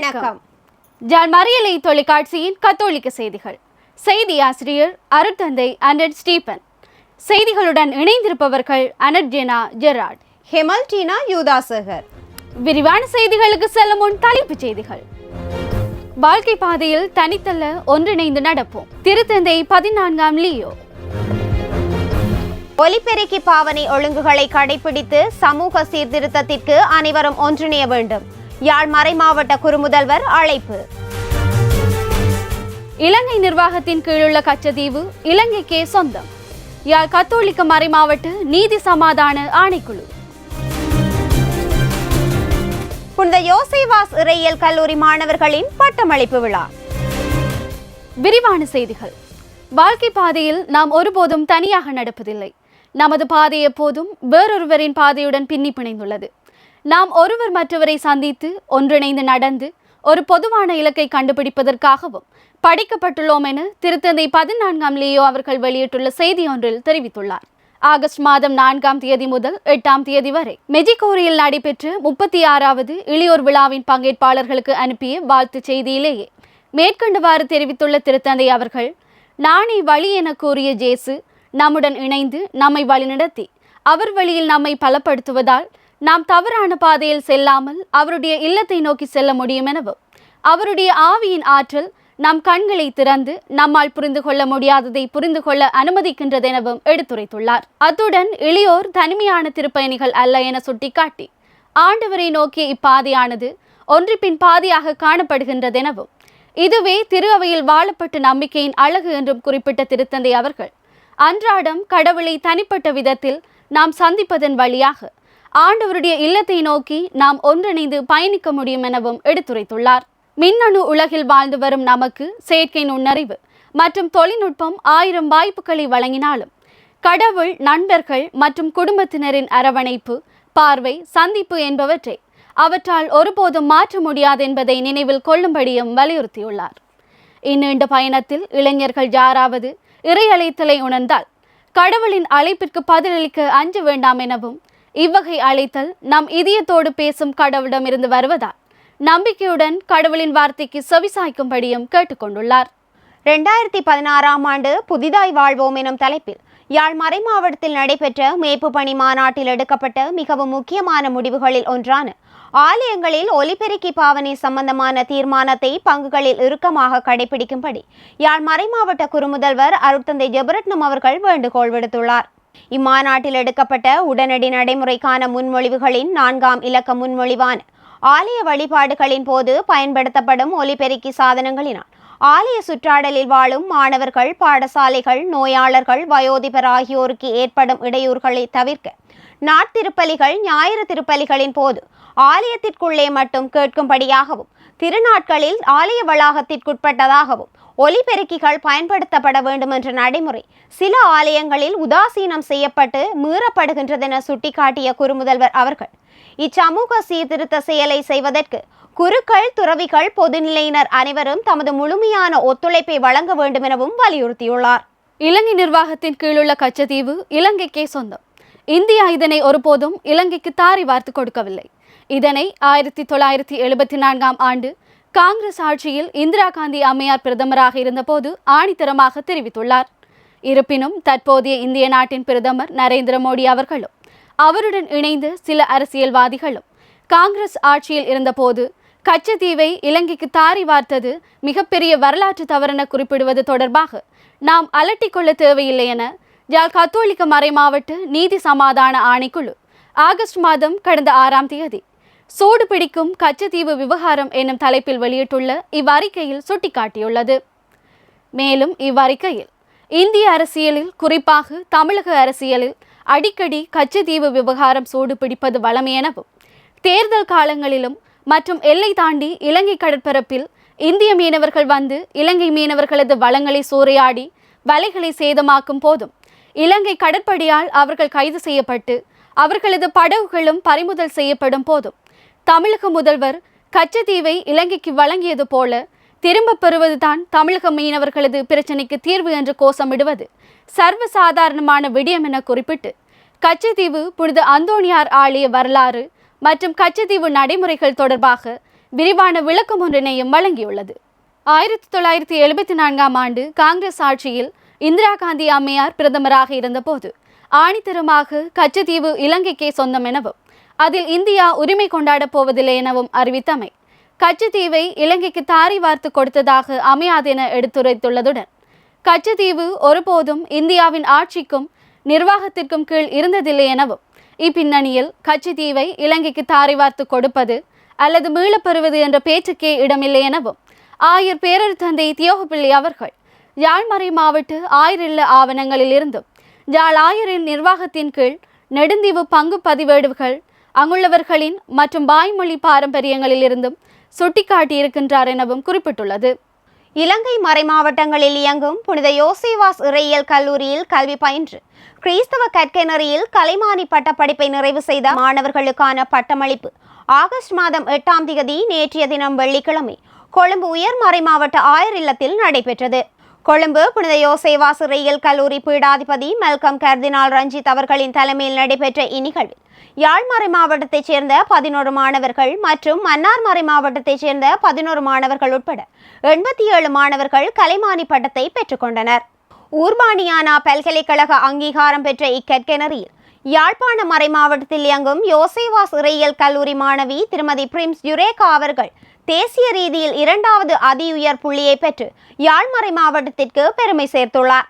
வணக்கம். ஜான் மறியலை தொலைக்காட்சியின் கத்தோலிக்க செய்திகள். செய்தி ஆசிரியர் அருட்தந்தை அனட் ஸ்டீபன். செய்திகளுடன் இணைந்திருப்பவர்கள் அனட் ஜெனா ஜெராட் ஹெமல்டீனா யூதாசகர். விரிவான செய்திகளுக்கு செல்லும் முன் தலைப்புச் செய்திகள். வாழ்க்கை பாதையில் தனித்தல்ல ஒன்றிணைந்து நடப்போம். திருத்தந்தை பதினான்காம் லியோ. ஒலிபெருக்கி பாவனை ஒழுங்குகளை கடைபிடித்து சமூக சீர்திருத்தத்திற்கு அனைவரும் ஒன்றிணைய வேண்டும். யாழ் மறைமாவட்ட குறுமுதல்வர் அழைப்பு. இலங்கை நிர்வாகத்தின் கீழுள்ள கச்சதீவு இலங்கைக்கே சொந்தம். யாழ் கத்தோலிக்க மறைமாவட்ட நீதி சமாதான ஆணைக்குழு. புனித யோசேவாஸ் இறையியல் கல்லூரி மாணவர்களின் பட்டமளிப்பு விழா. விரிவான செய்திகள். வாழ்க்கை பாதையில் நாம் ஒருபோதும் தனியாக நடப்பதில்லை. நமது பாதை எப்போதும் வேறொருவரின் பாதையுடன் பின்னி பிணைந்துள்ளது. நாம் ஒருவர் மற்றவரை சந்தித்து ஒன்றிணைந்து நடந்து ஒரு பொதுவான இலக்கை கண்டுபிடிப்பதற்காகவும் படைக்கப்பட்டுள்ளோம் என திருத்தந்தை பதினான்காம் லியோ அவர்கள் வெளியிட்டுள்ள செய்தி ஒன்றில் தெரிவித்துள்ளார். ஆகஸ்ட் மாதம் நான்காம் தேதி முதல் எட்டாம் தேதி வரை மெஜிகோரியில் நடைபெற்ற முப்பத்தி ஆறாவது இளையோர் விழாவின் பங்கேற்பாளர்களுக்கு அனுப்பிய வாழ்த்துச் செய்தியிலேயே மேற்கண்டவாறு தெரிவித்துள்ள திருத்தந்தை அவர்கள் நானே வழி என கூறிய ஜேசு நம்முடன் இணைந்து நம்மை வழிநடத்தி அவர் வழியில் நம்மை பலப்படுத்துவதால் நாம் தவறான பாதையில் செல்லாமல் அவருடைய இல்லத்தை நோக்கி செல்ல முடியும் எனவும் அவருடைய ஆவியின் ஆற்றல் நம் கண்களை திறந்து நம்மால் புரிந்து கொள்ள முடியாததை புரிந்து கொள்ள அனுமதிக்கின்றதெனவும் எடுத்துரைத்துள்ளார். அத்துடன் இளையோர் தனிமையான திருப்பயணிகள் அல்ல என சுட்டிக்காட்டி ஆண்டவரை நோக்கிய இப்பாதையானது ஒன்றிப்பின் பாதையாக காணப்படுகின்றதெனவும் இதுவே திரு அவையில் வாழப்பட்ட நம்பிக்கையின் அழகு என்றும் குறிப்பிட்ட திருத்தந்தை அவர்கள் அன்றாடம் கடவுளை தனிப்பட்ட விதத்தில் நாம் சந்திப்பதன் வழியாக ஆண்டவருடைய இல்லத்தை நோக்கி நாம் ஒன்றிணைந்து பயணிக்க முடியும் எனவும் எடுத்துரைத்துள்ளார். மின்னணு உலகில் வாழ்ந்து வரும் நமக்கு செயற்கை நுண்ணறிவு மற்றும் தொழில்நுட்பம் ஆயிரம் வாய்ப்புகளை வழங்கினாலும் கடவுள் நண்பர்கள் மற்றும் குடும்பத்தினரின் அரவணைப்பு பார்வை சந்திப்பு என்பவற்றை அவற்றால் ஒருபோதும் மாற்ற முடியாது என்பதை நினைவில் கொள்ளும்படியும் வலியுறுத்தியுள்ளார். இந்நீண்ட பயணத்தில் இளைஞர்கள் யாராவது இறை அழைத்தலை உணர்ந்தால் கடவுளின் அழைப்பிற்கு பதிலளிக்க அஞ்ச வேண்டாம் எனவும் இவ்வகை அழைத்தல் நம் இதயத்தோடு பேசும் கடவுளிடமிருந்து வருவதால் நம்பிக்கையுடன் கடவுளின் வார்த்தைக்கு செவிசாய்க்கும்படியும் கேட்டுக்கொண்டுள்ளார். ரெண்டாயிரத்தி பதினாறாம் ஆண்டு புதிதாய் வாழ்வோம் எனும் தலைப்பில் யாழ் மறைமாவட்டத்தில் நடைபெற்ற மேய்ப்பு பணி மாநாட்டில் எடுக்கப்பட்ட மிகவும் முக்கியமான முடிவுகளில் ஒன்றான ஆலயங்களில் ஒலிபெருக்கி பாவனை சம்பந்தமான தீர்மானத்தை பங்குகளில் இறுக்கமாக கடைபிடிக்கும்படி யாழ் மறைமாவட்ட குறுமுதல்வர் அருட்தந்தை ஜெபரட்னம் அவர்கள் வேண்டுகோள் விடுத்துள்ளார். இம்மாநாட்டில் எடுக்கப்பட்ட உடனடி நடைமுறைக்கான முன்மொழிவுகளின் நான்காம் இலக்க முன்மொழிவான. ஆலய வழிபாடுகளின் போது பயன்படுத்தப்படும் ஒலிபெருக்கி சாதனங்களினால் ஆலய சுற்றாடலில் வாழும் மாணவர்கள் பாடசாலைகள் நோயாளர்கள் வயோதிபர் ஆகியோருக்கு ஏற்படும் இடையூறுகளை தவிர்க்க நாட்திருப்பலிகள் ஞாயிறு திருப்பலிகளின் போது ஆலயத்திற்குள்ளே மட்டும் கேட்கும்படியாகவும் திருநாட்களில் ஆலய வளாகத்திற்குட்பட்டதாகவும் ஒலிபெருக்கிகள் பயன்படுத்தப்பட வேண்டும் என்ற நடைமுறை சில ஆலயங்களில் உதாசீனம் செய்யப்பட்டு மீறப்படுகின்றதென சுட்டிக்காட்டிய குறுமுதல்வர் அவர்கள். இச்சமூக சீர்திருத்த செயலை செய்வதற்கு குருக்கள் துறவிகள் பொதுநிலையினர் அனைவரும் தமது முழுமையான ஒத்துழைப்பை வழங்க வேண்டும் எனவும் வலியுறுத்தியுள்ளார். இலங்கை நிர்வாகத்தின் கீழுள்ள கச்சத்தீவு இலங்கைக்கே சொந்தம். இந்தியா இதனை ஒருபோதும் இலங்கைக்கு தாரி வார்த்து கொடுக்கவில்லை. இதனை ஆயிரத்தி தொள்ளாயிரத்தி எழுபத்தி நான்காம் ஆண்டு காங்கிரஸ் ஆட்சியில் இந்திரா காந்தி அம்மையார் பிரதமராக இருந்தபோது ஆணித்தரமாக தெரிவித்துள்ளார். இருப்பினும் தற்போதைய இந்திய நாட்டின் பிரதமர் நரேந்திர மோடி அவர்களும் அவருடன் இணைந்து சில அரசியல்வாதிகளும் காங்கிரஸ் ஆட்சியில் இருந்தபோது கச்சத்தீவை இலங்கைக்கு தாரி வார்த்தது மிகப்பெரிய வரலாற்று தவறென குறிப்பிடுவது தொடர்பாக நாம் அலட்டிக்கொள்ள தேவையில்லை என ஜாழ் கத்தோலிக்க மறைமாவட்ட நீதி சமாதான ஆணைக்குழு ஆகஸ்ட் மாதம் கடந்த ஆறாம் தேதி சூடு பிடிக்கும் கச்சத்தீவு விவகாரம் என்னும் தலைப்பில் வெளியிட்டுள்ள இவ்வறிக்கையில் சுட்டிக்காட்டியுள்ளது. மேலும் இவ்வறிக்கையில் இந்திய அரசியலில் குறிப்பாக தமிழக அரசியலில் அடிக்கடி கச்சத்தீவு விவகாரம் சூடு பிடிப்பது வளம் எனவும் தேர்தல் காலங்களிலும் மற்றும் எல்லை தாண்டி இலங்கை கடற்பரப்பில் இந்திய மீனவர்கள் வந்து இலங்கை மீனவர்களது வளங்களை சூறையாடி வலைகளை சேதமாக்கும் போதும் இலங்கை கடற்படையால் அவர்கள் கைது செய்யப்பட்டு அவர்களது படகுகளும் பறிமுதல் செய்யப்படும் போதும் தமிழக முதல்வர் கச்சத்தீவை இலங்கைக்கு வழங்கியது போல திரும்பப் பெறுவதுதான் தமிழக மீனவர்களது பிரச்சினைக்கு தீர்வு என்று கோஷமிடுவது சர்வசாதாரணமான விடயம் என குறிப்பிட்டு கச்சத்தீவு புனித அந்தோணியார் ஆலய வரலாறு மற்றும் கச்சத்தீவு நடைமுறைகள் தொடர்பாக விரிவான விளக்கம் ஒன்றினையும் வழங்கியுள்ளது. ஆயிரத்தி தொள்ளாயிரத்தி எழுபத்தி நான்காம் ஆண்டு காங்கிரஸ் ஆட்சியில் இந்திரா காந்தி அம்மையார் பிரதமராக இருந்தபோது ஆணித்தரமாக கச்சத்தீவு இலங்கைக்கே சொந்தம் எனவும் அதில் இந்தியா உரிமை கொண்டாடப் போவதில்லை எனவும் அறிவித்தமை கச்சத்தீவை இலங்கைக்கு தாரி வார்த்து கொடுத்ததாக அமையாதென எடுத்துரைத்துள்ளதுடன் கச்சத்தீவு ஒருபோதும் இந்தியாவின் ஆட்சிக்கும் நிர்வாகத்திற்கும் கீழ் இருந்ததில்லை எனவும் இப்பின்னணியில் கச்சத்தீவை இலங்கைக்கு தாரி வார்த்து கொடுப்பது அல்லது மீளப் பெறுவது என்ற பேச்சுக்கே இடமில்லை எனவும் ஆயர் பேரர் தந்தை தியோகப்பிள்ளை அவர்கள் யாழ்மறை மாவட்ட ஆயர் இல்ல ஆவணங்களில் இருந்தும் யாழ் ஆயரின் நிர்வாகத்தின் கீழ் நெடுந்தீவு பங்கு பதிவேடுகள் அங்குள்ளவர்களின் மற்றும் வாய்மொழி பாரம்பரியங்களில் இருந்தும் சுட்டிக்காட்டியிருக்கின்றார் எனவும் குறிப்பிட்டுள்ளது. இலங்கை மறைமாவட்டங்களில் இயங்கும் புனித யோசேவாஸ் இறையியல் கல்லூரியில் கல்வி பயின்று கிறிஸ்தவ கற்கைநெறியில் கலைமானி பட்டப்படிப்பை நிறைவு செய்த மாணவர்களுக்கான பட்டமளிப்பு ஆகஸ்ட் மாதம் எட்டாம் தேதி நேற்றைய தினம் வெள்ளிக்கிழமை கொழும்பு உயர் மறைமாவட்ட ஆயர் இல்லத்தில் நடைபெற்றது. கொழும்பு புனித யோசேவா சிறையில் கல்லூரி பீடாதிபதி மெல்கம் கர்தினால் ரஞ்சித் அவர்களின் தலைமையில் நடைபெற்ற இந்நிகழ்வில் யாழ்மறை மாவட்டத்தைச் சேர்ந்த பதினோரு மாணவர்கள் மற்றும் மன்னார்மறை மாவட்டத்தைச் சேர்ந்த பதினோரு மாணவர்கள் உட்பட எண்பத்தி ஏழு மாணவர்கள் கலைமானி பட்டத்தை பெற்றுக்கொண்டனர் ஊர்பானியானா பல்கலைக்கழக அங்கீகாரம் பெற்ற இக்கற்கிணறியில் யாழ்ப்பாண மறை மாவட்டத்தில் இயங்கும் யோசேவா சிறையியல் கல்லூரி மாணவி திருமதி பிரிம்ஸ் யுரேகா அவர்கள் தேசிய ரீதியில் இரண்டாவது அதியுயர் புள்ளியை பெற்று யாழ்மறை மாவட்டத்திற்கு பெருமை சேர்த்துள்ளார்.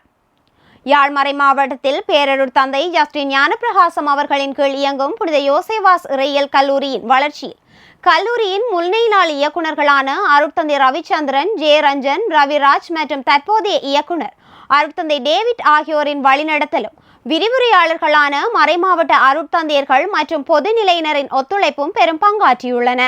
யாழ்மறை மாவட்டத்தில் பேரருட் தந்தை ஜஸ்டின் ஞானப்பிரகாசம் அவர்களின் கீழ் இயங்கும் புனித யோசேவாஸ் இறையியல் கல்லூரியின் வளர்ச்சியில் கல்லூரியின் முல்லைநாள் இயக்குநர்களான அருட்தந்தை ரவிச்சந்திரன் ஜெயரஞ்சன் ரவிராஜ் மற்றும் தற்போதைய இயக்குனர் அருட்தந்தை டேவிட் ஆகியோரின் வழிநடத்தலும் விரிவுரையாளர்களான மறைமாவட்ட அருட்தந்தையர்கள் மற்றும் பொதுநிலையினரின் ஒத்துழைப்பும் பெரும் பங்காற்றியுள்ளன.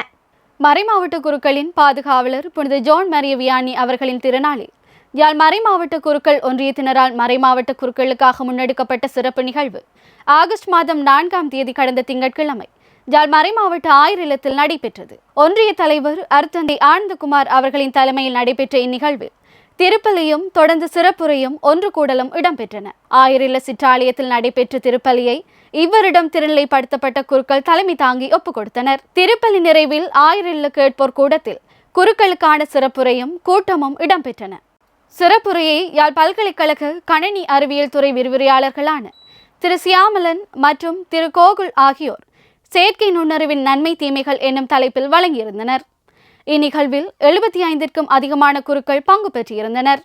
மறைமாவட்ட குருக்களின் பாதுகாவலர் புனித ஜோன் மரிய வியானி அவர்களின் திருநாளில். யாழ் மறைமாவட்ட குருக்கள் ஒன்றியத்தினரால் மறைமாவட்ட குருக்களுக்காக முன்னெடுக்கப்பட்ட சிறப்பு நிகழ்வு. ஆகஸ்ட் மாதம் நான்காம் தேதி கடந்த திங்கட்கிழமை யாழ் மறைமாவட்ட ஆயர் இல்லத்தில் நடைபெற்றது. ஒன்றிய தலைவர் அருத்தந்தை ஆனந்தகுமார் அவர்களின் தலைமையில் நடைபெற்ற இந்நிகழ்வில் திருப்பலியும் தொடர்ந்து சிறப்புரையும் ஒன்று கூடலும் இடம்பெற்றன. ஆயிரில சிற்றாலயத்தில் நடைபெற்ற திருப்பலியை இவரிடம் திருநிலைப்படுத்தப்பட்ட குருக்கள் தலைமை தாங்கி ஒப்புக் கொடுத்தனர் திருப்பலி நிறைவில் ஆயிரில் கேட்போர் கூடத்தில் குருக்களுக்கான சிறப்புரையும் கூட்டமும் இடம்பெற்றன. சிறப்புரையை யாழ் பல்கலைக்கழக கணனி அறிவியல் துறை விரிவுரையாளர்களான திரு சியாமலன் மற்றும் திரு கோகுல் ஆகியோர் செயற்கை நுண்ணறிவின் நன்மை தீமைகள் என்னும் தலைப்பில் வழங்கியிருந்தனர். இந்நிகழ்வில் எழுபத்தி ஐந்திற்கும் அதிகமான குருக்கள் பங்கு பெற்றிருந்தனர்.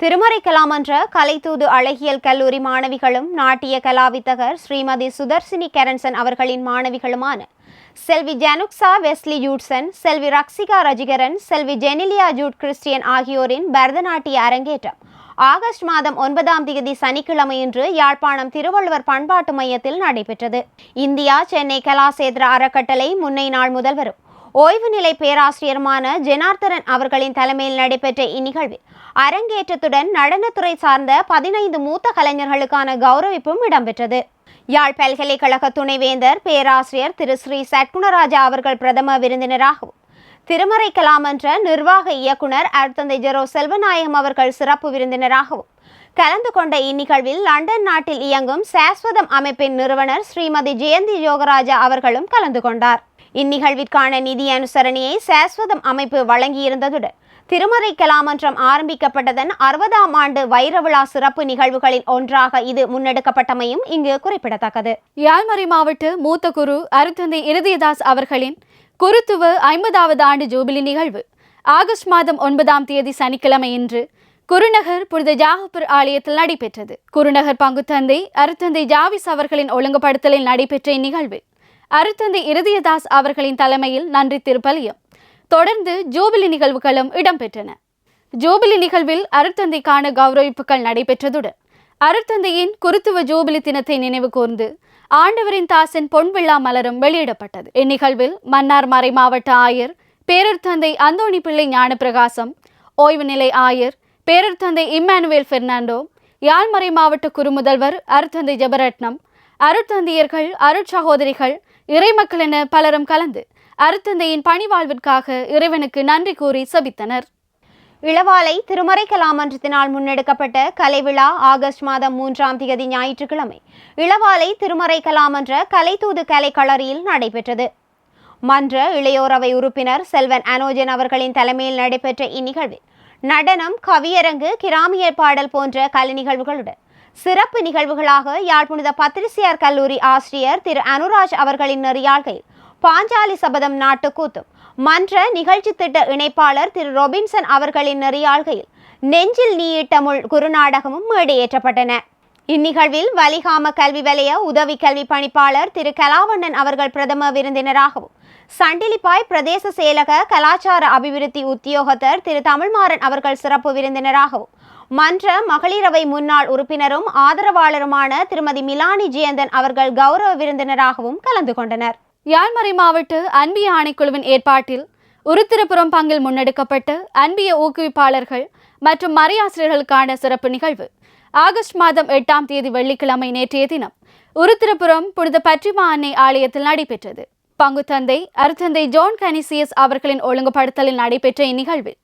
திருமறை கலாமன்ற கலைத்தூது அழகியல் கல்லூரி மாணவிகளும் நாட்டிய கலாவித்தகர் ஸ்ரீமதி சுதர்சினி கரன்சன் அவர்களின் மாணவிகளுமான Selvi Januksha Wesley Judson Selvi Raksika Rajikaran Selvi Genelia Jude Christian ஆகியோரின் பரதநாட்டிய அரங்கேற்றம். ஆகஸ்ட் மாதம் ஒன்பதாம் தேதி சனிக்கிழமையன்று யாழ்ப்பாணம் திருவள்ளுவர் பண்பாட்டு மையத்தில் நடைபெற்றது. இந்தியா சென்னை கலாசேத்ர அறக்கட்டளை முன்னை நாள் முதல்வரும். ஓய்வு நிலை பேராசிரியருமான ஜெனார்த்தரன் அவர்களின் தலைமையில் நடைபெற்ற இந்நிகழ்வில் அரங்கேற்றத்துடன் நடனத்துறை சார்ந்த பதினைந்து மூத்த கலைஞர்களுக்கான கௌரவிப்பும் இடம்பெற்றது. யாழ் பல்கலைக்கழக துணைவேந்தர் பேராசிரியர் திரு. ஸ்ரீ. சட்குணராஜா அவர்கள் பிரதம விருந்தினராகவும் திருமறை கலாமன்ற நிர்வாக இயக்குனர் அருத்தந்தை ஜெரோ செல்வநாயகம் அவர்கள் சிறப்பு விருந்தினராகவும் கலந்து கொண்ட இந்நிகழ்வில் லண்டன் நாட்டில் இயங்கும் சாஸ்வதம் அமைப்பின் நிறுவனர் ஸ்ரீமதி ஜெயந்தி யோகராஜா அவர்களும் கலந்து கொண்டார். இந்நிகழ்விற்கான நிதி அனுசரணையை சாஸ்வதம் அமைப்பு வழங்கியிருந்ததுடன் திருமறை கலாமன்றம் ஆரம்பிக்கப்பட்டதன் அறுபதாம் ஆண்டு வைரவிழா சிறப்பு நிகழ்வுகளில் ஒன்றாக இது முன்னெடுக்கப்பட்டமையும் இங்கு குறிப்பிடத்தக்கது. யாழ்மறை மாவட்ட மூத்த குரு அருத்தந்தை இருதயதாஸ் அவர்களின் குருத்துவ ஐம்பதாவது ஆண்டு ஜூபிலி நிகழ்வு ஆகஸ்ட் மாதம் ஒன்பதாம் தேதி சனிக்கிழமை இன்று குருநகர் புனித ஜாகப்பூர் ஆலயத்தில் நடைபெற்றது. குருநகர் பங்குத்தந்தை அருத்தந்தை ஜாவிஸ் அவர்களின் ஒழுங்குபடுத்தலில் நடைபெற்ற இந்நிகழ்வில் அருத்தந்தை இருதயதாஸ் அவர்களின் தலைமையில் நன்றி திருப்பலியும் தொடர்ந்து ஜூபிலி நிகழ்வுகளும் இடம்பெற்றன. ஜூபிலி நிகழ்வில் அருட்தந்தைக்கான கௌரவிப்புகள் நடைபெற்றதுடன் அருட்தந்தையின் குருத்துவ ஜூபிலி தினத்தை நினைவு கூர்ந்து ஆண்டவரின் தாசன் பொன்விழா மலரும் வெளியிடப்பட்டது. இந்நிகழ்வில் மன்னார் மறை மாவட்ட ஆயர் பேரர் தந்தை அந்தோணி பிள்ளை ஞானப்பிரகாசம் ஓய்வு நிலை ஆயர் பேரர் தந்தை இம்மானுவேல் பெர்னாண்டோ யாழ்மறை மாவட்ட குறுமுதல்வர் அருட்தந்தை ஜெபரட்னம் அருட்தந்தையர்கள் அருட்சகோதரிகள் இறைமக்கள் என பலரும் கலந்து அருத்தந்தையின் பணிவாழ்விற்காக இறைவனுக்கு நன்றி கூறி சபித்தனர். இளவாலை திருமறை கலாமன்றத்தினால் முன்னெடுக்கப்பட்ட கலைவிழா ஆகஸ்ட் மாதம் மூன்றாம் தேதி ஞாயிற்றுக்கிழமை. இளவாலை திருமறை கலாமன்ற கலைத்தூது கலை களரியில் நடைபெற்றது. மன்ற இளையோரவை உறுப்பினர் செல்வன் அனோஜன் அவர்களின் தலைமையில் நடைபெற்ற இந்நிகழ்வில் நடனம் கவியரங்கு கிராமிய பாடல் போன்ற கலை நிகழ்வுகளுடன் சிறப்பு நிகழ்வுகளாக யாழ்ப்புணித பத்திரிசியார் கல்லூரி ஆசிரியர் திரு அனுராஜ் அவர்களின் நெறியாள்கையில் பாஞ்சாலி சபதம் நாட்டுக்கூத்தும் மன்ற நிகழ்ச்சி திட்ட இணைப்பாளர் திரு ரொபின்சன் அவர்களின் நெறியாள்கையில் நெஞ்சில் நீயிட்ட முள் குறுநாடகமும் மேடையேற்றப்பட்டன. இந்நிகழ்வில் வலிகாம கல்வி வலய உதவி கல்வி பணிப்பாளர் திரு கலாவண்ணன் அவர்கள் பிரதம விருந்தினராகவும் சண்டிலிப்பாய் பிரதேச செயலக கலாச்சார அபிவிருத்தி உத்தியோகத்தர் திரு தமிழ்மாறன் அவர்கள் சிறப்பு விருந்தினராகவும் மன்ற மகளிரவை முன்னாள் உறுப்பினரும் ஆதரவாளருமான திருமதி மிலானி ஜெயந்தன் அவர்கள் கௌரவ விருந்தினராகவும் கலந்து கொண்டனர். யாழ்மறை மாவட்ட அன்பிய ஆணைக்குழுவின் ஏற்பாட்டில் உருத்திரபுரம் பங்கில் முன்னெடுக்கப்பட்ட அன்பிய ஊக்குவிப்பாளர்கள் மற்றும் மறையாசிரியர்களுக்கான சிறப்பு நிகழ்வு. ஆகஸ்ட் மாதம் எட்டாம் தேதி வெள்ளிக்கிழமை நேற்றைய தினம் உருத்திரபுரம் புனித பற்றிமா அன்னை ஆலயத்தில் நடைபெற்றது. பங்குத்தந்தை அருத்தந்தை ஜோன் கனிசியஸ் அவர்களின் ஒழுங்குபடுத்தலில் நடைபெற்ற இந்நிகழ்வில்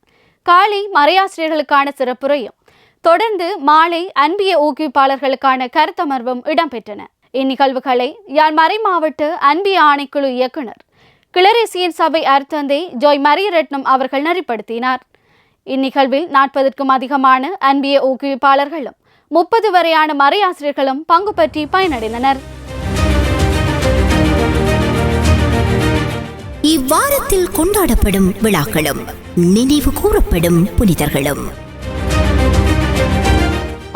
காலை மறையாசிரியர்களுக்கான சிறப்புரையும் தொடர்ந்து மாலை அன்பிய ஊக்குவிப்பாளர்களுக்கான கருத்தமர்வும் இடம்பெற்றன. இந்நிகழ்வுகளை யாழ் மறை மாவட்ட அன்பிய ஆணைக்குழு இயக்குனர் கிளரேசியின் சபை அர்த்தந்தை ஜோய் மரியரட்னம் அவர்கள் நெறிப்படுத்தினார். இந்நிகழ்வில் நாற்பதற்கும் அதிகமான அன்பிய ஊக்குவிப்பாளர்களும் முப்பது வரையான மறையாசிரியர்களும் பங்கு பற்றி பயனடைந்தனர். இவ்வாரத்தில் கொண்டாடப்படும் விழாக்களும் நினைவு கூறப்படும் புனிதர்களும்.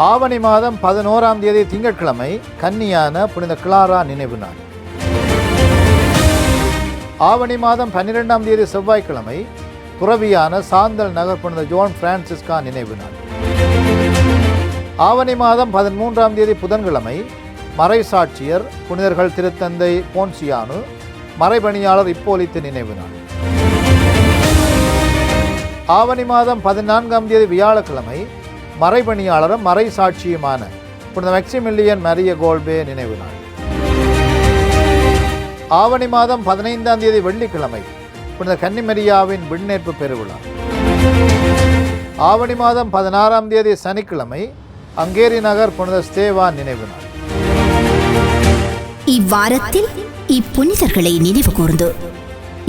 ஆவணி மாதம் பதினோராம் தேதி திங்கட்கிழமை கன்னியான புனித கிளாரா நினைவு நாள். ஆவணி மாதம் பன்னிரெண்டாம் தேதி செவ்வாய்க்கிழமை துறவியான சாந்தல் நகர் புனித ஜோன் பிரான்சிஸ்கா நினைவு நாள். ஆவணி மாதம் பதிமூன்றாம் தேதி புதன்கிழமை மறை சாட்சியர் புனிதர்கள் திருத்தந்தை போன்சியானு மறைபணியாளர் இப்போலித்து நினைவு நாள். ஆவணி மாதம் பதினான்காம் தேதி வியாழக்கிழமை மறைபணியாளரும் மறை சாட்சியுமான புனித மெக்சிமில்லியன் மரிய கோல்பே நினைவு நாள். ஆவணி மாதம் பதினைந்தாம் தேதி வெள்ளிக்கிழமை புனித கன்னிமரியாவின் விண்ணேற்பு பெருவிழா. ஆவணி மாதம் பதினாறாம் தேதி சனிக்கிழமை அங்கேரி நகர் புனித ஸ்தேவான் நினைவு நாள். இவ்வாரத்தில் இப்புனிதர்களை நினைவு கூர்ந்து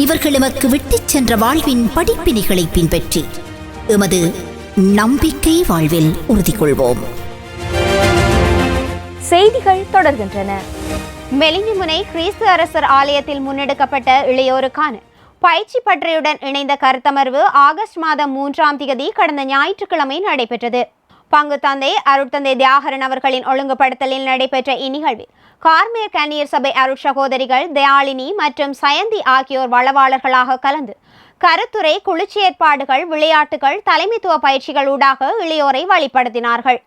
இவர்கள் எமக்கு விட்டுச் சென்ற வாழ்வின் படிப்பினைகளை பின்பற்றி எமது நம்பிக்கை வாழ்வில் உறுதி கொள்வோம் செய்திகள் தொடர்கின்றன. மெலிஞ்சிமுனை கிறிஸ்து அரசர் ஆலயத்தில் முன்னெடுக்கப்பட்ட இளையோருக்கான பயிற்சி பற்றையுடன் இணைந்த கருத்தமர்வு ஆகஸ்ட் மாதம் மூன்றாம் தேதி கடந்த ஞாயிற்றுக்கிழமை நடைபெற்றது. பங்கு தந்தை அருட்தந்தை தியாகரன் அவர்களின் ஒழுங்குபடுத்தலில் நடைபெற்ற இந்நிகழ்வில் கார்மேர் கன்னியர் சபை அருட் சகோதரிகள் தயாளினி மற்றும் சயந்தி ஆகியோர் வளவாளர்களாக கலந்து கருத்துரை குளிர்ச்சி ஏற்பாடுகள் விளையாட்டுகள் தலைமைத்துவ பயிற்சிகள் ஊடாக இளையோரை வழிபடுத்தினார்கள்.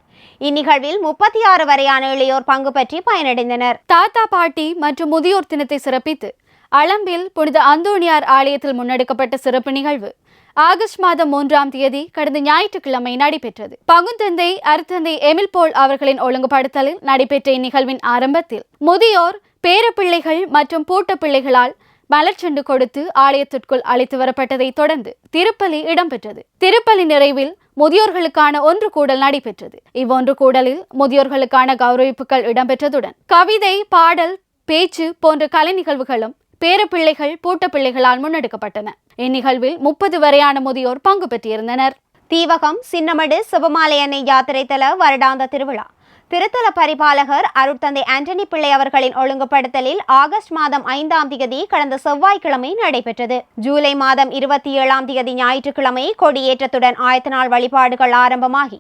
இந்நிகழ்வில் முப்பத்தி ஆறு வரையான இளையோர் பங்கு பற்றி பயனடைந்தனர். தாத்தா பாட்டி மற்றும் முதியோர் தினத்தை சிறப்பித்து அளம்பில் புனித அந்தோணியார் ஆலயத்தில் முன்னெடுக்கப்பட்ட சிறப்பு நிகழ்வு ஆகஸ்ட் மாதம் மூன்றாம் தேதி கடந்த ஞாயிற்றுக்கிழமை நடைபெற்றது. பகுந்தந்தை அருத்தந்தை எமில் போல் அவர்களின் ஒழுங்குபடுத்தலில் நடைபெற்ற இந்நிகழ்வின் ஆரம்பத்தில் முதியோர் பேரப்பிள்ளைகள் மற்றும் பூட்ட பிள்ளைகளால் மலர்ச்செண்டு கொடுத்து ஆலயத்திற்குள் அழைத்து வரப்பட்டதை தொடர்ந்து திருப்பலி இடம்பெற்றது. திருப்பலி நிறைவில் முதியோர்களுக்கான ஒன்று கூடல் நடைபெற்றது. இவ்வொன்று கூடலில் முதியோர்களுக்கான கௌரவிப்புகள் இடம்பெற்றதுடன் கவிதை பாடல் பேச்சு போன்ற கலை நிகழ்வுகளும் பேரப்பிள்ளைகள் பூட்ட பிள்ளைகளால் முன்னெடுக்கப்பட்டன. இந்நிகழ்வில் முப்பது வரையான முதியோர் பங்கு பெற்றிருந்தனர். தீவகம் சின்னமடு சிவமாலையன்னை யாத்திரை தல வருடாந்த திருவிழா. திருத்தல பரிபாலகர் அருட்தந்தை ஆண்டனி பிள்ளை அவர்களின் ஒழுங்குபடுத்தலில் ஆகஸ்ட் மாதம் ஐந்தாம் தேதி கடந்த செவ்வாய்க்கிழமை நடைபெற்றது. ஜூலை மாதம் இருபத்தி ஏழாம் தேதி ஞாயிற்றுக்கிழமை கொடியேற்றத்துடன் ஆயத்த நாள் வழிபாடுகள் ஆரம்பமாகி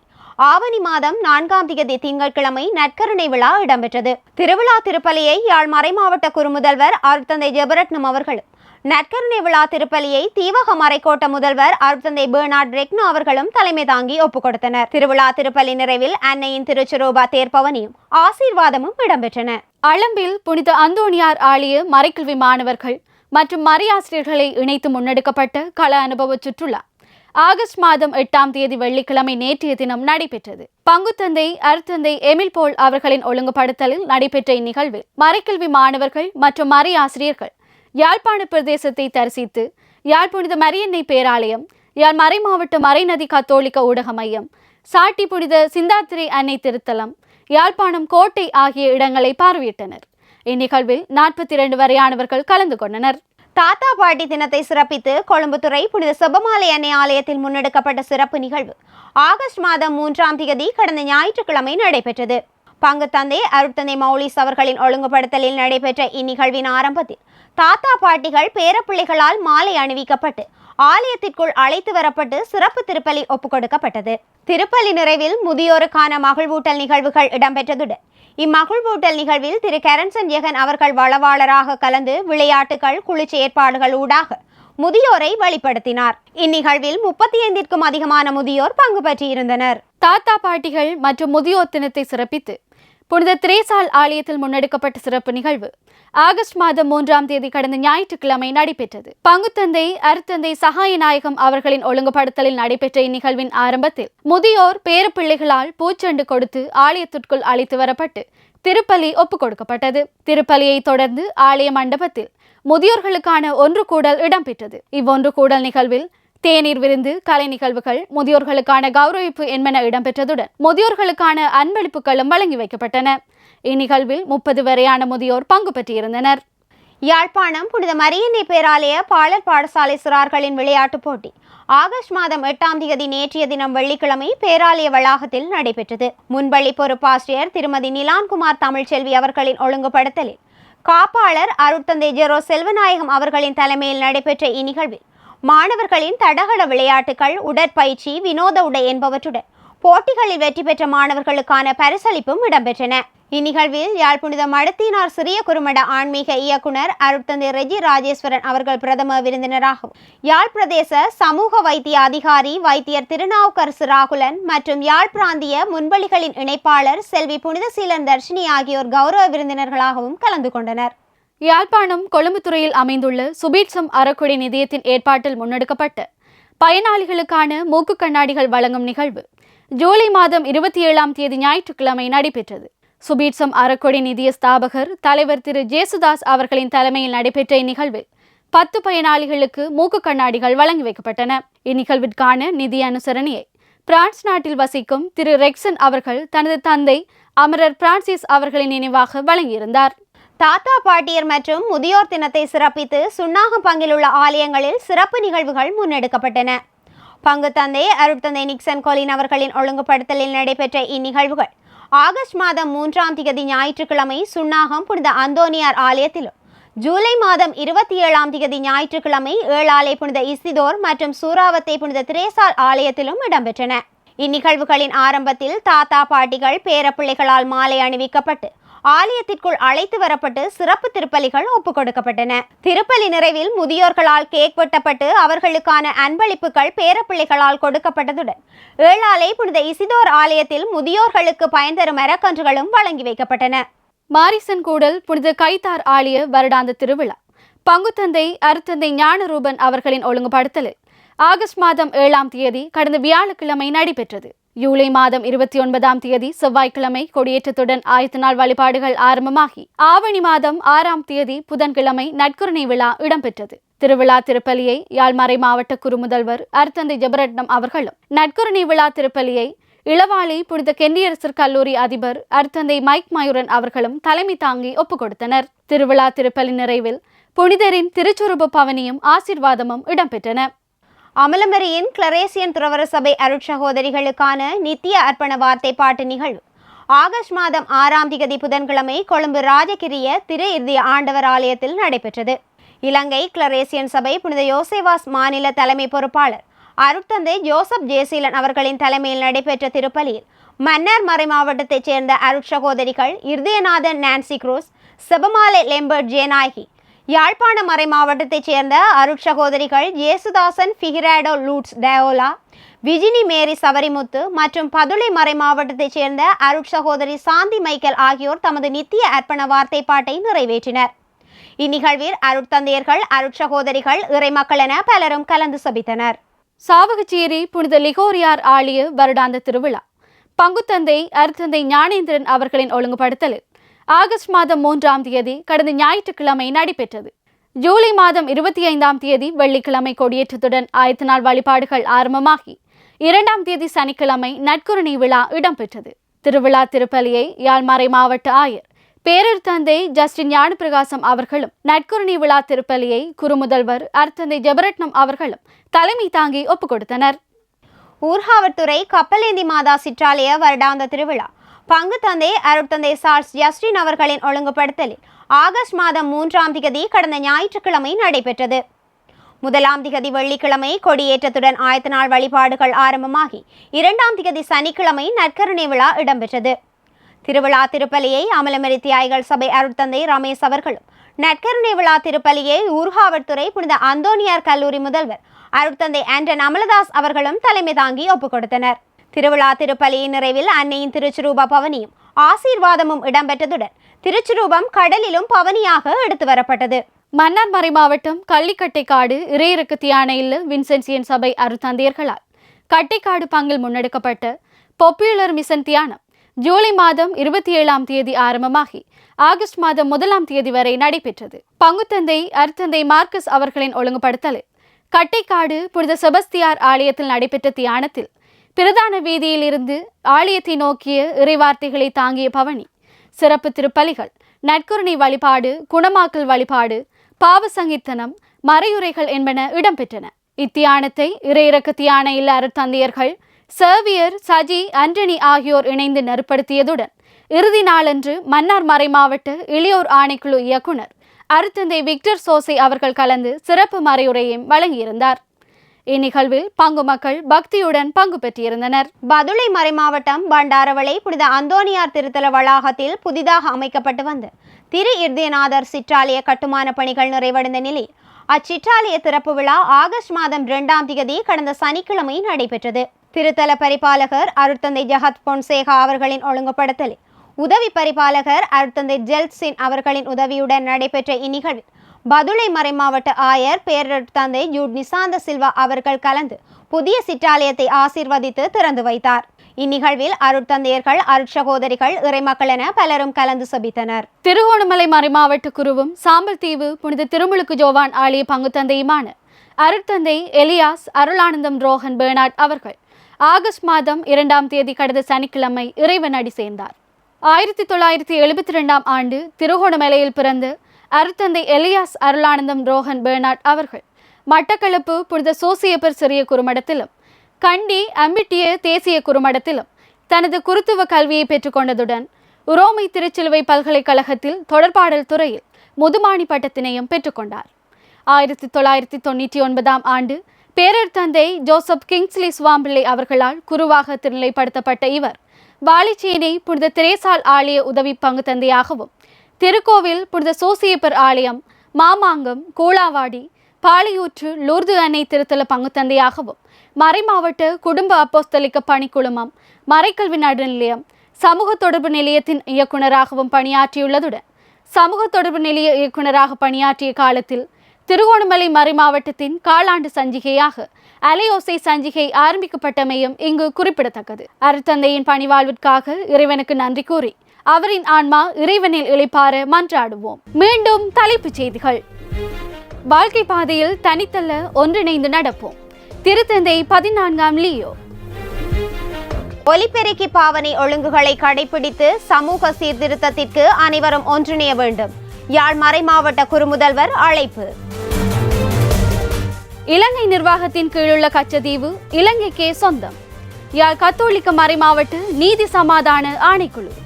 ஆவணி மாதம் நான்காம் தேதி திங்கட்கிழமை நற்கருணை விழா இடம்பெற்றது. திருவிழா திருப்பலியை யாழ் மறைமாவட்ட குறுமுதல்வர் அருட்தந்தை ஜெபரட்னம் அவர்களும் நற்கருணை விழா திருப்பலியை தீவக மறைக்கோட்ட முதல்வர் அருட்தந்தை பேர்னார்ட் ரெக்னோ அவர்களும் தலைமை தாங்கி ஒப்புக் கொடுத்தனர். திருவிழா திருப்பலி நிறைவில் அன்னையின் திருச்சுரூபா தேர்ப்பவனியும் ஆசீர்வாதமும் இடம்பெற்றன. அளம்பில் புனித அந்தோணியார் ஆலய மறைக்கல்வி மாணவர்கள் மற்றும் மறையாசிரியர்களை இணைத்து முன்னெடுக்கப்பட்ட கள அனுபவ சுற்றுலா. ஆகஸ்ட் மாதம் எட்டாம் தேதி வெள்ளிக்கிழமை நேற்றைய தினம் நடைபெற்றது. பங்குத்தந்தை அருத்தந்தை எமில் போல் அவர்களின் ஒழுங்குபடுத்தலில் நடைபெற்ற இந்நிகழ்வில் மறைக்கல்வி மாணவர்கள் மற்றும் மறை ஆசிரியர்கள் யாழ்ப்பாண பிரதேசத்தை தரிசித்து யாழ் புனித மரியன்னை பேராலயம் யாழ் மறை மாவட்ட மறைநதி கத்தோலிக்க ஊடக மையம் சாட்டி புனித சிந்தாத்திரை அன்னை திருத்தலம் யாழ்ப்பாணம் கோட்டை ஆகிய இடங்களை பார்வையிட்டனர். இந்நிகழ்வில் நாற்பத்தி இரண்டு வரையானவர்கள் கலந்து கொண்டனர். தாத்தா பாட்டி தினத்தை சிறப்பித்து கொழும்புத்துறை புனித செபமாலை அன்னை ஆலயத்தில் முன்னெடுக்கப்பட்ட சிறப்பு நிகழ்வு ஆகஸ்ட் மாதம் மூன்றாம் தேதி கடந்த ஞாயிற்றுக்கிழமை நடைபெற்றது. பங்கு தந்தை அருட்தந்தை மௌலிஸ் அவர்களின் ஒழுங்குபடுத்தலில் நடைபெற்ற இந்நிகழ்வின் ஆரம்பத்தில் தாத்தா பாட்டிகள் பேரப்பிள்ளைகளால் மாலை அணிவிக்கப்பட்டு ஆலயத்திற்குள் அழைத்து வரப்பட்டு சிறப்பு திருப்பலி ஒப்புக்கொடுக்கப்பட்டது. திருப்பலி நிறைவில் முதியோருக்கான மகிழ்வூட்டல் நிகழ்வுகள் இடம்பெற்றதுடன் இம்மகிழ்வூட்டல் நிகழ்வில் திரு. கரன்சன் ஜெகன் அவர்கள் வளவாளராக கலந்து விளையாட்டுகள் குளிர்ச்சி ஏற்பாடுகள் ஊடாக முதியோரை வழிப்படுத்தினார் இந்நிகழ்வில் முப்பத்தி ஐந்திற்கும் அதிகமான முதியோர் பங்கு பற்றியிருந்தனர் தாத்தா பாட்டிகள் மற்றும் முதியோர் தினத்தை சிறப்பித்து புனித திரேசால் ஆலயத்தில் முன்னெடுக்கப்பட்ட சிறப்பு நிகழ்வு. ஆகஸ்ட் மாதம் மூன்றாம் தேதி கடந்த ஞாயிற்றுக்கிழமை நடைபெற்றது. பங்குத்தந்தை அருத்தந்தை சகாயநாயகம் அவர்களின் ஒழுங்குபடுத்தலில் நடைபெற்ற இந்நிகழ்வின் ஆரம்பத்தில் முதியோர் பேரப்பிள்ளைகளால் பூச்செண்டு கொடுத்து ஆலயத்திற்குள் அழைத்து வரப்பட்டு திருப்பலி ஒப்புக் கொடுக்கப்பட்டது. திருப்பலியை தொடர்ந்து ஆலய மண்டபத்தில் முதியோர்களுக்கான ஒன்று கூடல் இடம்பெற்றது இவ்வொன்று கூடல் நிகழ்வில் தேநீர் விருந்து கலை நிகழ்வுகள் முதியோர்களுக்கான கௌரவிப்பு என்பன இடம்பெற்றதுடன் முதியோர்களுக்கான அன்பளிப்புகளும் வழங்கி வைக்கப்பட்டன. இந்நிகழ்வில் முப்பது வரையான முதியோர் பங்கு பெற்றிருந்தனர். யாழ்ப்பாணம் புனித மரியன்னை பேராலய பாலர் பாடசாலை சிறார்களின் விளையாட்டுப் போட்டி ஆகஸ்ட் மாதம் எட்டாம் தேதி நேற்றைய தினம் வெள்ளிக்கிழமை பேராலய வளாகத்தில் நடைபெற்றது. முன்பள்ளி பொறுப்பாசிரியர் திருமதி நிலான்குமார் தமிழ்ச்செல்வி அவர்களின் ஒழுங்குபடுத்தலில் காப்பாளர் அருட்தந்தை ஜெரோ செல்வநாயகம் அவர்களின் தலைமையில் நடைபெற்ற இந்நிகழ்வில் மாணவர்களின் தடகள விளையாட்டுகள் உடற்பயிற்சி வினோத உடை என்பவற்றுடன் போட்டிகளில் வெற்றி பெற்ற மாணவர்களுக்கான பரிசளிப்பும் இடம்பெற்றன. இந்நிகழ்வில் யாழ் புனித மடத்தினார் சிறிய குறுமட ஆன்மீக இயக்குனர் அருட்தந்தை ரெஜி ராஜேஸ்வரன் அவர்கள் பிரதம விருந்தினராகவும் யாழ் பிரதேச சமூக வைத்திய அதிகாரி வைத்தியர் திருநாவுக்கரசு ராகுலன் மற்றும் யாழ் பிராந்திய முன்பலிகளின் இணைப்பாளர் செல்வி புனிதசீலன் தர்ஷினி ஆகியோர் கௌரவ விருந்தினர்களாகவும் கலந்து கொண்டனர். யாழ்ப்பாணம் கொழும்புத்துறையில் அமைந்துள்ள சுபீட்சம் அறக்குடி நிதியத்தின் ஏற்பாட்டில் முன்னெடுக்கப்பட்ட பயனாளிகளுக்கான மூக்கு கண்ணாடிகள் வழங்கும் நிகழ்வு ஜூலை மாதம் இருபத்தி ஏழாம் தேதி ஞாயிற்றுக்கிழமை நடைபெற்றது. சுபீட்சம் அறக்கொடி நிதிய ஸ்தாபகர் தலைவர் திரு ஜேசுதாஸ் அவர்களின் தலைமையில் நடைபெற்ற இந்நிகழ்வு பத்து பயனாளிகளுக்கு மூக்கு கண்ணாடிகள் வழங்கி வைக்கப்பட்டன. இந்நிகழ்விற்கான நிதி அனுசரணையை பிரான்ஸ் நாட்டில் வசிக்கும் திரு ரெக்சன் அவர்கள் தனது தந்தை அமரர் பிரான்சிஸ் அவர்களின் நினைவாக வழங்கியிருந்தார். தாத்தா பாட்டியர் மற்றும் முதியோர் தினத்தை சிறப்பித்து சுன்னாகம் பங்கில் உள்ள ஆலயங்களில் சிறப்பு நிகழ்வுகள் முன்னெடுக்கப்பட்டன. பங்கு தந்தை அருட்தந்தை நிக்சன் கொலின் அவர்களின் ஒழுங்குபடுத்தலில் நடைபெற்ற இந்நிகழ்வுகள் ஆகஸ்ட் மாதம் மூன்றாம் தேதி ஞாயிற்றுக்கிழமை சுன்னாகம் புனித அந்தோனியார் ஆலயத்திலும் ஜூலை மாதம் இருபத்தி ஏழாம் தேதி ஞாயிற்றுக்கிழமை ஏழாலை புனித இசிதோர் மற்றும் சூறாவத்தை புனித திரேசால் ஆலயத்திலும் இடம்பெற்றன. இந்நிகழ்வுகளின் ஆரம்பத்தில் தாத்தா பாட்டிகள் பேரப்பிள்ளைகளால் மாலை அணிவிக்கப்பட்டு ஆலயத்திற்குள் அழைத்து வரப்பட்டு சிறப்பு திருப்பலிகள் ஒப்புக் கொடுக்கப்பட்டன திருப்பலி நிறைவில் முதியோர்களால் கேக் வெட்டப்பட்டு அவர்களுக்கான அன்பளிப்புகள் பேரப்பிள்ளைகளால் கொடுக்கப்பட்டதுடன் ஏழாலை புனித இசிதோர் ஆலயத்தில் முதியோர்களுக்கு பயன் தரும் மரக்கன்றுகளும் வழங்கி வைக்கப்பட்டன. மாரிசன் கூடல் புனித கைத்தார் ஆலய வருடாந்த திருவிழா பங்குத்தந்தை அருத்தந்தை ஞானரூபன் அவர்களின் ஒழுங்குபடுத்தலில் ஆகஸ்ட் மாதம் ஏழாம் தேதி கடந்த வியாழக்கிழமை நடைபெற்றது. ஜூலை மாதம் இருபத்தி ஒன்பதாம் தேதி செவ்வாய்க்கிழமை கொடியேற்றத்துடன் ஆயத்த நாள் வழிபாடுகள் ஆரம்பமாகி ஆவணி மாதம் ஆறாம் தேதி புதன்கிழமை நட்குருணை விழா இடம்பெற்றது. திருவிழா திருப்பலியை யாழ்மறை மாவட்ட குறுமுதல்வர் அர்த்தந்தை ஜெபரட்னம் அவர்களும் நட்குருணை விழா திருப்பலியை இளவாளி புனித கெண்டியரசர் கல்லூரி அதிபர் அர்த்தந்தை மைக் மயூரன் அவர்களும் தலைமை தாங்கி ஒப்புக் கொடுத்தனர் திருவிழா திருப்பலி நிறைவில் புனிதரின் திருச்சுரூப பவனியும் ஆசிர்வாதமும் இடம்பெற்றன. அமலமரியின் கிளரேசியன் துறவர சபை அருட்சகோதரிகளுக்கான நித்திய அர்ப்பண வார்த்தை பாட்டு நிகழ்வு ஆகஸ்ட் மாதம் ஆறாம் திகதி புதன்கிழமை கொழும்பு ராஜகிரிய திரு இறுதிய ஆண்டவர் ஆலயத்தில் நடைபெற்றது. இலங்கை கிளரேசியன் சபை புனித யோசேவாஸ் மாநில தலைமை பொறுப்பாளர் அருட்தந்தை ஜோசப் ஜேசீலன் அவர்களின் தலைமையில் நடைபெற்ற திருப்பலியில் மன்னார் மறை மாவட்டத்தைச் சேர்ந்த அருட்சகோதரிகள் Irudayanathan Nancy Cruz Sebamalai Lambert Jeyanayaki யாழ்ப்பாண மறை மாவட்டத்தைச் சேர்ந்த அருட்சகோதரிகள் ஜேசுதாசன் ஃபிகிராடோ லூட்ஸ் டயோலா விஜினி மேரி சவரிமுத்து மற்றும் பதுளை மறை மாவட்டத்தைச் சேர்ந்த அருட்சகோதரி சாந்தி மைக்கேல் ஆகியோர் தமது நித்திய அர்ப்பண வார்த்தை பாட்டை நிறைவேற்றினர். இந்நிகழ்வில் அருட்தந்தையர்கள் அருட்சகோதரிகள் இறைமக்கள் என பலரும் கலந்து சபித்தனர். சாவகச்சேரி புனித லிகோரியார் ஆலய வருடாந்த திருவிழா. பங்குத்தந்தை அருத்தந்தை ஞானேந்திரன் அவர்களின் ஒழுங்குபடுத்தலில் ஆகஸ்ட் மாதம் மூன்றாம் தேதி கடந்த ஞாயிற்றுக்கிழமை நடைபெற்றது. ஜூலை மாதம் இருபத்தி ஐந்தாம் தேதி வெள்ளிக்கிழமை கொடியேற்றத்துடன் ஆயத்த நாள் வழிபாடுகள் ஆரம்பமாகி இரண்டாம் தேதி சனிக்கிழமை நட்குருணி விழா இடம்பெற்றது. திருவிழா திருப்பலியை யாழ்மறை மாவட்ட ஆயர் பேரர் தந்தை ஜஸ்டின் ஞானப்பிரகாசம் அவர்களும் நட்குருணி விழா திருப்பலியை குறுமுதல்வர் அர்த்தந்தை ஜெபரட்னம் அவர்களும் தலைமை தாங்கி ஒப்புக் கொடுத்தனர் ஊர்காவட்டுறை கப்பலேந்தி மாதா சிற்றாலய வருடாந்த திருவிழா பங்கு தந்தை அருட்தந்தை சார்ஸ் ஜஸ்டின் அவர்களின் ஒழுங்குபடுத்தலில் ஆகஸ்ட் மாதம் மூன்றாம் திகதி கடந்த ஞாயிற்றுக்கிழமை நடைபெற்றது. முதலாம் திகதி வெள்ளிக்கிழமை கொடியேற்றத்துடன் ஆயத்த நாள் வழிபாடுகள் ஆரம்பமாகி இரண்டாம் திகதி சனிக்கிழமை நற்கருணை விழா இடம்பெற்றது. திருவிழா திருப்பலியை அமலமரி தியாய்கள் சபை அருட்தந்தை ரமேஷ் அவர்களும் நற்கருணை விழா திருப்பலியை ஊர்காவற்துறை புனித அந்தோனியார் கல்லூரி முதல்வர் அருட்தந்தை ஆண்டன் அமலதாஸ் அவர்களும் தலைமை தாங்கி ஒப்புக் கொடுத்தனர் திருவிழா திருப்பலியின் நிறைவில் அன்னையின் திருச்சிரூப பவனியும் ஆசீர்வாதமும் இடம்பெற்றதுடன் திருச்சிரூபம் கடலிலும் பவனியாக எடுத்து வரப்பட்டது. மன்னார்மறை மாவட்டம் கள்ளிக்கட்டைக்காடு இறையிறக்கு தியானையில் வின்சென்சியன் சபை அருத்தந்தையர்களால் கட்டைக்காடு பங்கில் முன்னெடுக்கப்பட்ட பொப்புலர் மிஷன் தியானம் ஜூலை மாதம் இருபத்தி ஏழாம் தேதி ஆரம்பமாகி ஆகஸ்ட் மாதம் முதலாம் தேதி வரை நடைபெற்றது. பங்குத்தந்தை அருத்தந்தை மார்க்கஸ் அவர்களின் ஒழுங்குபடுத்தலில் கட்டைக்காடு புனித செபஸ்தியார் ஆலயத்தில் நடைபெற்ற தியானத்தில் பிரதான வீதியில் இருந்து ஆலயத்தை நோக்கிய இறைவார்த்தைகளை தாங்கிய பவனி சிறப்பு திருப்பலிகள் நற்கருணை வழிபாடு குணமாக்கல் வழிபாடு பாவ சங்கீர்த்தனம் மறையுரைகள் என்பன இடம்பெற்றன. இத்தியானத்தை இறையிறக்க தியான இல்ல அருத்தந்தையர்கள் சேவியர் சஜி அண்டனி ஆகியோர் இணைந்து நெருப்படுத்தியதுடன் இறுதி நாளன்று மன்னார் மறை மாவட்ட இளையோர் ஆணைக்குழு இயக்குனர் அருத்தந்தை விக்டர் சோசை அவர்கள் கலந்து சிறப்பு மறையுரையும் வழங்கியிருந்தார். இந்நிகழ்வில் பங்கு மக்கள் பக்தியுடன் பங்கு பெற்றிருந்தனர். பதுளை மறைமாவட்டம் பண்டாரவளை புனித அந்தோனியார் திருத்தல வளாகத்தில் புதிதாக அமைக்கப்பட்டு வந்த திரு இர்தியநாதர் சிற்றாலய கட்டுமான பணிகள் நிறைவடைந்த நிலை அச்சிற்றாலய திறப்பு விழா ஆகஸ்ட் மாதம் இரண்டாம் தேதி கடந்த சனிக்கிழமை நடைபெற்றது. திருத்தல பரிபாலகர் அருட்தந்தை ஜஹத் பொன்சேகா அவர்களின் ஒழுங்குபடுத்தலில் உதவி பரிபாலகர் அருட்தந்தை ஜெல்சின் அவர்களின் உதவியுடன் நடைபெற்ற இந்நிகழ்வில் பதுளை மறைமாவட்ட ஆயர் பேரர் தந்தை ஜூட் நிசாந்த சில்வா அவர்கள் கலந்து புதிய சிற்றாலயத்தை ஆசீர்வதித்து திறந்து வைத்தார். இந்நிகழ்வில் அருட்தந்தையர்கள் அருட்சகோதரிகள் இறைமக்கள் என பலரும் கலந்து சபித்தனர். திருகோணமலை மறைமாவட்ட குருவும் சாம்பல் தீவு புனித திருமுழுக்கு ஜோவான் ஆலய பங்குத்தந்தையுமான அருட்தந்தை எலியாஸ் அருளானந்தம் ரோஹன் பெர்னாட் அவர்கள் ஆகஸ்ட் மாதம் இரண்டாம் தேதி கடந்த சனிக்கிழமை இறைவனடி சேர்ந்தார் ஆயிரத்தி தொள்ளாயிரத்தி எழுபத்தி ரெண்டாம் ஆண்டு திருகோணமலையில் பிறந்து அருத்தந்தை எலியாஸ் அருளானந்தம் ரோஹன் பேர்னாட் அவர்கள். மட்டக்களப்பு புனித சோசியப்பர் சிறிய குறுமடத்திலும் கண்டி அம்பிட்டிய தேசிய குறுமடத்திலும் தனது குருத்துவ கல்வியை பெற்றுக்கொண்டதுடன் உரோமை திருச்சிலுவை பல்கலைக்கழகத்தில் தொடர்பாடல் துறையில் முதுமாணி பட்டத்தினையும் பெற்றுக்கொண்டார் ஆயிரத்தி தொள்ளாயிரத்தி தொண்ணூற்றி ஒன்பதாம் ஆண்டு பேரர் தந்தை ஜோசப் கிங்ஸ்லி சுவாம்பிள்ளை அவர்களால் குருவாக திருநிலைப்படுத்தப்பட்ட இவர் வாலிச்சேனை புனித திரேசால் ஆலய உதவி பங்கு தந்தையாகவும் திருக்கோவில் புனித சோசியப்பர் ஆலயம் மாமாங்கம் கூளாவாடி பாளையூற்று லூர்து அன்னை திருத்தல பங்குத்தந்தையாகவும் மறைமாவட்ட குடும்ப அப்போஸ்தலிக்க பணிக்குழுமம் மறைக்கல்வி நடுநிலையம் சமூக தொடர்பு நிலையத்தின் இயக்குநராகவும் பணியாற்றியுள்ளதுடன் சமூக தொடர்பு நிலைய இயக்குநராக பணியாற்றிய காலத்தில் திருகோணமலை மறைமாவட்டத்தின் காலாண்டு சஞ்சிகையாக அலையோசை சஞ்சிகை ஆரம்பிக்கப்பட்டமையும் இங்கு குறிப்பிடத்தக்கது. அருத்தந்தையின் பணிவாழ்விற்காக இறைவனுக்கு நன்றி கூறி அவரின் ஆன்மா இறைவனில் இளைப்பார மன்றாடுவோம். மீண்டும் தலைப்புச் செய்திகள். வாழ்க்கை பாதையில் தனித்தல்ல ஒன்றிணைந்து நடப்போம். திருத்தந்தை பதினான்காம் லியோ. ஒலிபெருக்கி பாவனை ஒழுங்குகளை கடைபிடித்து சமூக சீர்திருத்தத்திற்கு அனைவரும் ஒன்றிணைய வேண்டும். யாழ் மறைமாவட்ட குறுமுதல்வர் அழைப்பு. இலங்கை நிர்வாகத்தின் கீழுள்ள கச்சதீவு இலங்கைக்கே சொந்தம். யாழ் கத்தோலிக்க மறைமாவட்ட நீதி சமாதான ஆணைக்குழு.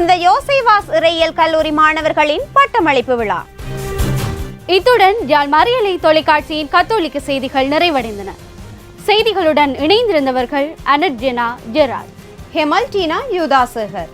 புனித யோசைவாஸ் இறையியல் கல்லூரி மாணவர்களின் பட்டமளிப்பு விழா. இத்துடன் யாழ் மறியலை தொலைக்காட்சியின் கத்தோலிக்க செய்திகள் நிறைவடைந்தன. செய்திகளுடன் இணைந்திருந்தவர்கள் அனர்ஜெனா ஜெரால் ஹெமல்டீனா யூதாசேகர்.